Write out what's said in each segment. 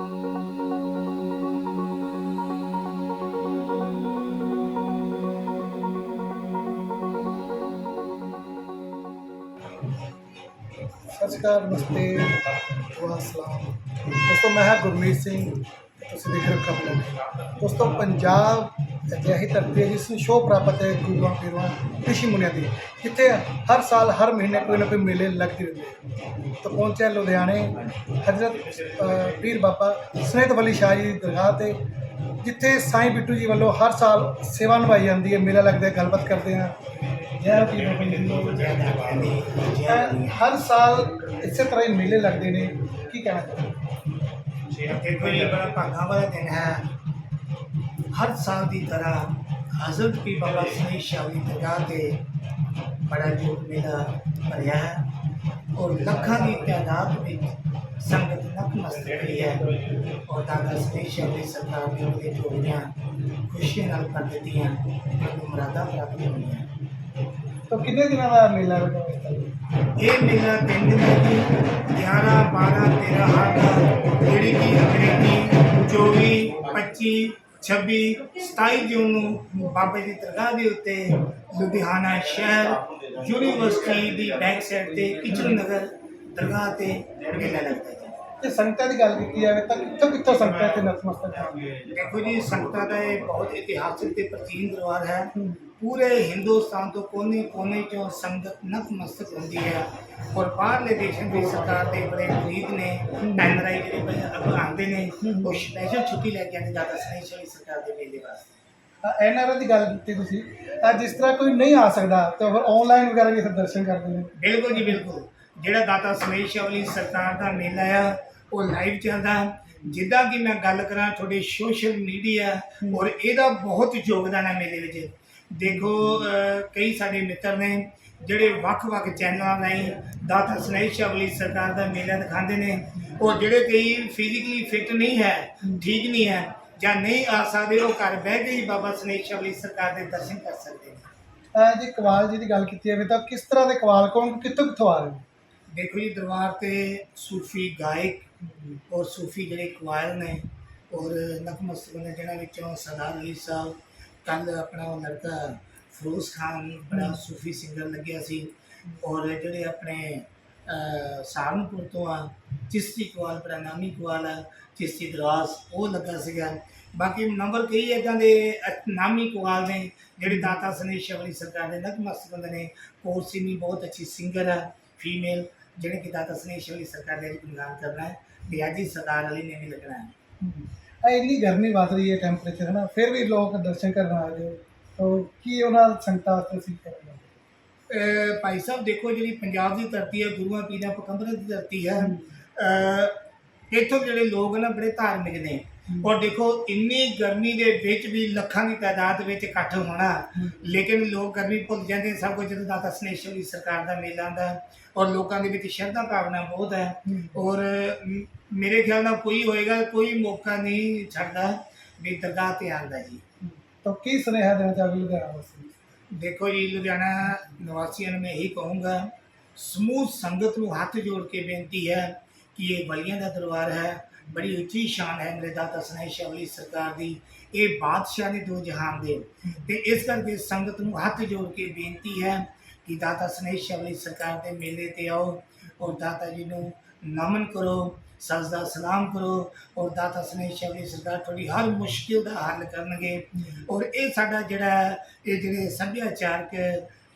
ਸਤਿ ਸ਼੍ਰੀ ਅਕਾਲ, ਨਮਸਤੇ। ਵਾਹ, ਸਲਾਮ। ਦੋਸਤੋ, ਮੈਂ ਹਾਂ ਗੁਰਮੀਤ ਸਿੰਘ। ਤੁਸੀਂ ਦੇਖ ਰਹੇ ਹੋ ਖਬਰ। ਦੋਸਤੋ, ਪੰਜਾਬ ਅਜਿਹੀ ਧਰਤੀ ਹੈ ਜਿਸ ਨੂੰ ਸ਼ੋਅ ਪ੍ਰਾਪਤ ਹੈ ਗੁਰੂਆਂ ਪੀਰਾਂ ਰਿਸ਼ੀ ਮੁਨੀਆਂ ਦੀ ਜਿੱਥੇ ਹਰ ਸਾਲ ਹਰ ਮਹੀਨੇ ਕੋਈ ਨਾ ਕੋਈ ਮੇਲੇ ਲੱਗਦੇ ਰਹਿੰਦੇ ਤਾਂ ਪਹੁੰਚਿਆ ਲੁਧਿਆਣੇ ਹਜ਼ਰਤ ਪੀਰ ਬਾਬਾ ਸਨੇਤ ਵਲੀ ਸ਼ਾਹ ਜੀ ਦੀ ਦਰਗਾਹ ਤੇ ਜਿੱਥੇ ਸਾਈਂ ਬਿੱਟੂ ਜੀ ਵੱਲੋਂ ਹਰ ਸਾਲ ਸੇਵਾ ਨਿਭਾਈ ਜਾਂਦੀ ਹੈ ਮੇਲਾ ਲੱਗਦਾ ਗੱਲਬਾਤ ਕਰਦੇ ਹਾਂ। ਜੈ ਜੀ ਹਰ ਸਾਲ ਇਸੇ ਤਰ੍ਹਾਂ ਹੀ ਮੇਲੇ ਲੱਗਦੇ ਨੇ ਕੀ ਕਹਿਣਾ ਚਾਹੁੰਦੇ ਦੇਖੋ ਇਹ ਬੜਾ ਭਾਗਾਂ ਵਾਲਾ ਦਿਨ ਹੈ। ਹਰ ਸਾਲ ਦੀ ਤਰ੍ਹਾਂ ਹਜ਼ਰਤ ਪੀਰ ਬਾਬਾ ਸਨੀ ਸ਼ਾਹੀ ਦਰਗਾਹ ਤੇ ਬੜਾ ਜੋਤ ਮੇਲਾ ਭਰਿਆ ਹੈ ਔਰ ਲੱਖਾਂ ਦੀ ਤਾਦਾਦ ਵਿੱਚ ਸੰਗਤ ਨਤਮਸਤਕ ਹੋਈ ਹੈ। ਔਰ ਦਾਦਾ ਸਨੀ ਸ਼ਾਹੀ ਸਰਕਾਰ ਨੇ ਉਹਦੇ ਜੋੜੀਆਂ ਖੁਸ਼ੀਆਂ ਨਾਲ ਕਰ ਦਿੱਤੀਆਂ ਅਤੇ ਮੁਰਾਦਾਂ ਪ੍ਰਾਪਤ ਹੋਈਆਂ। ਤਾਂ ਕਿੰਨੇ ਦਿਨਾਂ ਦਾ ਮੇਲਾ ਹੈ? ਇਹ ਮੇਲਾ ਤਿੰਨ ਦਿਨਾਂ ਦੀ 11 12 13 ਹਰ ਦਾ ਜਿਹੜੀ ਕਿ ਅੰਗਰੇਜ਼ੀ 24 25 26 27 ਜੂਨ ਨੂੰ ਬਾਬਾ ਦੀ ਦਰਗਾਹ ਦੇ ਉੱਤੇ ਲੁਧਿਆਣਾ ਸ਼ਹਿਰ ਯੂਨੀਵਰਸਿਟੀ ਦੀ ਬੈਕ ਸਾਈਡ ਤੇ ਕਿਚਨ ਨਗਰ ਦਰਗਾਹ ਤੇ ਮੇਲਾ ਲੱਗਦਾ ਹੈ। ਜੇ ਸੰਗਤਾਂ ਦੀ ਗੱਲ ਕੀਤੀ ਜਾਵੇ ਤਾਂ ਕਿੱਥੋਂ ਕਿੱਥੋਂ ਸੰਗਤਾਂ ਇੱਥੇ ਨਤਮਸਤਕ ਹਨ ਦੇਖੋ ਜੀ ਸੰਗਤਾਂ ਦਾ ਇਹ ਬਹੁਤ ਇਤਿਹਾਸਕ ਤੇ ਪ੍ਰਾਚੀਨ ਦਰਬਾਰ ਹੈ। ਪੂਰੇ ਹਿੰਦੁਸਤਾਨ ਤੋਂ ਕੋਨੇ-ਕੋਨੇ ਚੋਂ ਸੰਗਤ ਨਤਮਸਤਕ ਹੁੰਦੀ ਹੈ। ਔਰ ਬਾਹਰਲੇ ਦੇਸ਼ਾਂ ਦੀ ਸਰਕਾਰ ਦੇ ਬੜੇ ਮੁਰੀਦ ਨੇ। ਪੈਨਰਾਈ ਜਿਹੜੇ ਅੱਗੇ ਆਉਂਦੇ ਨੇ ਉਹ ਸਪੈਸ਼ਲ ਛੁੱਟੀ ਲੈ ਕੇ ਆਉਂਦੇ ਦਾਦਾ ਸਨੀ ਸ਼ਾਹੀ ਸਰਕਾਰ ਦੇ ਮੇਲੇ ਵਾਸਤੇ। ਐਨਆਰਆਈ ਦੀ ਗੱਲ ਕੀਤੀ ਤੁਸੀਂ ਤਾਂ ਜਿਸ ਤਰ੍ਹਾਂ ਕੋਈ ਨਹੀਂ ਆ ਸਕਦਾ ਤਾਂ ਫਿਰ ਆਨਲਾਈਨ ਵਗੈਰਾ ਵੀ ਦਰਸ਼ਨ ਕਰਦੇ ਨੇ। ਬਿਲਕੁਲ ਜੀ ਬਿਲਕੁਲ। ਜਿਹੜਾ ਦਾਤਾ ਸਮੇਸ਼ ਵਾਲੀ ਸਰਕਾਰ ਦਾ ਮੇਲਾ ਆ ਉਹ ਲਾਈਵ ਚੱਲਦਾ। ਜਿੱਦਾਂ ਕਿ ਮੈਂ ਗੱਲ ਕਰਾਂ ਤੁਹਾਡੇ ਸੋਸ਼ਲ ਮੀਡੀਆ ਔਰ ਇਹਦਾ ਬਹੁਤ ਯੋਗਦਾਨ ਹੈ ਮੇਲੇ ਵਿੱਚ। ਦੇਖੋ ਕਈ ਸਾਡੇ ਮਿੱਤਰ ਨੇ ਜਿਹੜੇ ਵੱਖ-ਵੱਖ ਚੈਨਲਾਂ ਰਾਹੀਂ ਦਾਤਾ ਸਮੇਸ਼ ਵਾਲੀ ਸਰਕਾਰ ਦਾ ਮੇਲਾ ਦਿਖਾਉਂਦੇ ਨੇ ਔਰ ਜਿਹੜੇ ਕਈ ਫਿਜ਼ੀਕਲੀ ਫਿਟ ਨਹੀਂ ਹੈ ਠੀਕ ਨਹੀਂ ਹੈ ਜਾਂ ਨਹੀਂ ਆ ਸਕਦੇ ਉਹ ਘਰ ਬਹਿ ਕੇ ਹੀ ਬਾਬਾ ਸਨੇਸ਼ ਵਾਲੀ ਸਰਕਾਰ ਦੇ ਦਰਸ਼ਨ ਕਰ ਸਕਦੇ ਨੇ। ਜੇ ਕਵਾਲ ਜੀ ਦੀ ਗੱਲ ਕੀਤੀ ਜਾਵੇ ਤਾਂ ਕਿਸ ਤਰ੍ਹਾਂ ਦੇ ਕਵਾਲ? ਕੌਣ ਕਿੱਥੋਂ ਕਿੱਥੋਂ ਆ ਰਹੇ ਦੇਖੋ ਜੀ ਦਰਬਾਰ ਤੇ ਸੂਫੀ ਗਾਇਕ ਔਰ ਸੂਫੀ ਜਿਹੜੇ ਕਵਾਇਰ ਨੇ ਔਰ ਨਕਮਸਤਕ ਨੇ ਜਿਹਨਾਂ ਵਿੱਚੋਂ ਸਰਦਾਰ ਅਲੀ ਸਾਹਿਬ ਕੱਲ ਆਪਣਾ ਉਹ ਲੜਕਾ ਫਰੋਜ਼ ਖਾਨ ਬੜਾ ਸੂਫੀ ਸਿੰਗਰ ਲੱਗਿਆ ਸੀ। ਔਰ ਜਿਹੜੇ ਆਪਣੇ ਅਹ, ਸਹਾਰਨਪੁਰ ਤੋਂ ਆ ਚਿਸ਼ਤੀ ਕਵਾਲ ਬੜਾ ਨਾਮੀ ਕਵਾਲ ਆ ਚਿਸ਼ਤੀ ਦਰਵਾਜ਼ ਉਹ ਲੱਗਾ ਸੀਗਾ। ਬਾਕੀ ਨੰਬਰ ਕਈ ਇਦਾਂ ਦੇ ਨਾਮੀ ਕਵਾਲ ਨੇ ਜਿਹੜੇ ਦਾਤਾ ਸਨੇਸ਼ ਵਾਲੀ ਸਰਕਾਰ ਦੇ ਨਕਮਸਤਕ ਹੁੰਦੇ ਨੇ ਕੋਰਸੀਨੀ ਬਹੁਤ ਅੱਛੀ ਸਿੰਗਰ ਆ ਫੀਮੇਲ ਜਿਹੜੇ ਕਿ ਦਾਤਾ ਸਨੇਸ਼ ਵਾਲੀ ਸਰਕਾਰ ਦੇ ਗੁਣਗਾਨ ਕਰਨਾ ਹੈ ਤੇ ਅੱਜ ਹੀ ਸਰਦਾਰ ਅਲੀ ਨੇ ਵੀ ਲੱਗਣਾ ਹੈ। ਆ ਇੰਨੀ ਗਰਮੀ ਵੱਧ ਰਹੀ ਹੈ ਟੈਂਪਰੇਚਰ ਹੈ ਨਾ ਫਿਰ ਵੀ ਲੋਕ ਦਰਸ਼ਨ ਕਰਨ ਆ ਰਹੇ ਤਾਂ ਕੀ ਉਹਨਾਂ ਸੰਗਤਾਂ ਵਾਸਤੇ ਅਸੀਂ ਕਰਾਂਗੇ ਭਾਈ ਸਾਹਿਬ ਦੇਖੋ ਜਿਹੜੀ ਪੰਜਾਬ ਦੀ ਧਰਤੀ ਹੈ ਗੁਰੂਆਂ ਪੀਰਾਂ ਪਕੰਬਰਾਂ ਦੀ ਧਰਤੀ ਹੈ ਇੱਥੋਂ ਜਿਹੜੇ ਲੋਕ ਨੇ ਬੜੇ ਧਾਰਮਿਕ ਨੇ। ਔਰ ਦੇਖੋ ਇੰਨੀ ਗਰਮੀ ਦੇ ਵਿੱਚ ਵੀ ਲੱਖਾਂ ਦੀ ਤਾਦਾਦ ਵਿੱਚ ਇਕੱਠ ਹੋਣਾ ਲੇਕਿਨ ਲੋਕ ਗਰਮੀ ਭੁੱਲ ਜਾਂਦੇ ਸਭ ਕੁਝ ਜਦੋਂ ਦਾਤਾ ਸਨੇਸ਼ਵਰੀ ਸਰਕਾਰ ਦਾ ਮੇਲਾ ਆਉਂਦਾ ਹੈ ਔਰ ਲੋਕਾਂ ਦੇ ਵਿੱਚ ਸ਼ਰਧਾ ਭਾਵਨਾ ਬਹੁਤ ਹੈ। ਔਰ ਮੇਰੇ ਖਿਆਲ ਨਾਲ ਕੋਈ ਹੋਏਗਾ ਕੋਈ ਮੌਕਾ ਨਹੀਂ ਛੱਡਦਾ ਵੀ ਦਰਗਾਹ ਤੇ ਆਉਂਦਾ ਜੀ। ਤਾਂ ਕੀ ਸੁਨੇਹਾ ਦੇਣਾ ਚਾਹੋਗੇ ਲੁਧਿਆਣਾ ਵਾਸਤੇ ਦੇਖੋ ਜੀ ਲੁਧਿਆਣਾ ਨਿਵਾਸੀਆਂ ਨੂੰ ਮੈਂ ਇਹੀ ਕਹੂੰਗਾ ਸਮੂਹ ਸੰਗਤ ਨੂੰ ਹੱਥ ਜੋੜ ਕੇ ਬੇਨਤੀ ਹੈ ਕਿ ਇਹ ਬਲੀਆਂ ਦਾ ਦਰਬਾਰ ਹੈ, ਬੜੀ ਉੱਚੀ ਸ਼ਾਨ ਹੈ ਮੇਰੇ ਦਾਤਾ ਸਨੇਹ ਸ਼ਾਵਲੀ ਸਰਕਾਰ ਦੀ, ਇਹ ਬਾਦਸ਼ਾਹ ਨੇ ਦੋ ਜਹਾਨ ਦੇ। ਤੇ ਇਸ ਕਰਕੇ ਸੰਗਤ ਨੂੰ ਹੱਥ ਜੋੜ ਕੇ ਬੇਨਤੀ ਹੈ ਕਿ ਦਾਤਾ ਸਨੇਹ ਸ਼ਾਵਲੀ ਸਰਕਾਰ ਦੇ ਮੇਲੇ ਤੇ ਆਓ ਔਰ ਦਾਤਾ ਜੀ ਨੂੰ ਨਮਨ ਕਰੋ, ਸਜਦਾ ਸਲਾਮ ਕਰੋ ਔਰ ਦਾਤਾ ਸਨੇਹ ਸ਼ਾਵਲੀ ਸਰਕਾਰ ਤੁਹਾਡੀ ਹਰ ਮੁਸ਼ਕਿਲ ਦਾ ਹੱਲ ਕਰਨਗੇ। ਔਰ ਇਹ ਸਾਡਾ ਜਿਹੜਾ ਇਹ ਜਿਹੜੇ ਸੱਭਿਆਚਾਰਕ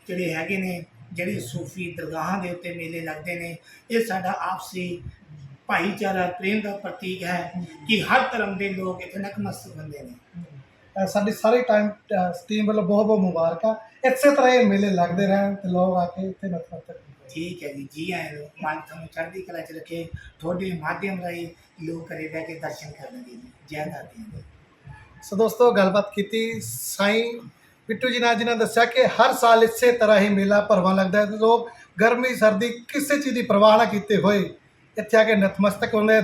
ਜਿਹੜੇ ਹੈਗੇ ਨੇ, ਜਿਹੜੇ ਸੂਫੀ ਦਰਗਾਹਾਂ ਦੇ ਉੱਤੇ ਮੇਲੇ ਲੱਗਦੇ ਨੇ, ਇਹ ਸਾਡਾ ਆਪਸੀ ਭਾਈਚਾਰਾ ਪ੍ਰੇਮ ਦਾ ਪ੍ਰਤੀਕ ਹੈ ਕਿ ਹਰ ਧਰਮ ਦੇ ਲੋਕ ਇੱਥੇ ਨਕਮਸਤਕ ਹੁੰਦੇ ਨੇ। ਸਾਡੀ ਸਾਰੇ ਟਾਈਮ ਟੀਮ ਵੱਲੋਂ ਬਹੁਤ ਬਹੁਤ ਮੁਬਾਰਕਾਂ ਇਸੇ ਤਰ੍ਹਾਂ ਇਹ ਮੇਲੇ ਲੱਗਦੇ ਰਹਿਣ ਤੇ ਲੋਕ ਆ ਕੇ ਇੱਥੇ ਨਤਮਸਤਕ ਹੁੰਦੇ ਠੀਕ ਹੈ ਜੀ ਜੀ ਆਇਆਂ ਨੂੰ ਮਨ ਤੁਹਾਨੂੰ ਚੜ੍ਹਦੀ ਕਲਾ ਚ ਰੱਖੇ ਤੁਹਾਡੇ ਮਾਧਿਅਮ ਰਾਹੀਂ ਲੋਕ ਘਰੇ ਬਹਿ ਕੇ ਦਰਸ਼ਨ ਕਰਨਗੇ ਜੀ ਜੈ ਦਾਤਿਆਂ ਦੇ। ਸੋ ਦੋਸਤੋ ਗੱਲਬਾਤ ਕੀਤੀ ਸਾਈਂ ਬਿੱਟੂ ਜੀ ਨਾਲ ਜਿਨ੍ਹਾਂ ਦੱਸਿਆ ਕਿ ਹਰ ਸਾਲ ਇਸੇ ਤਰ੍ਹਾਂ ਹੀ ਮੇਲਾ ਭਰਵਾਂ ਲੱਗਦਾ ਹੈ। ਤੇ ਲੋਕ ਗਰਮੀ ਸਰਦੀ ਕਿਸੇ ਚੀਜ਼ ਦੀ ਪਰਵਾਹ ਨਾ ਕੀਤੇ ਹੋਏ। ਇੱਥੇ ਆ ਕੇ ਨਤਮਸਤਕ ਹੁੰਦੇ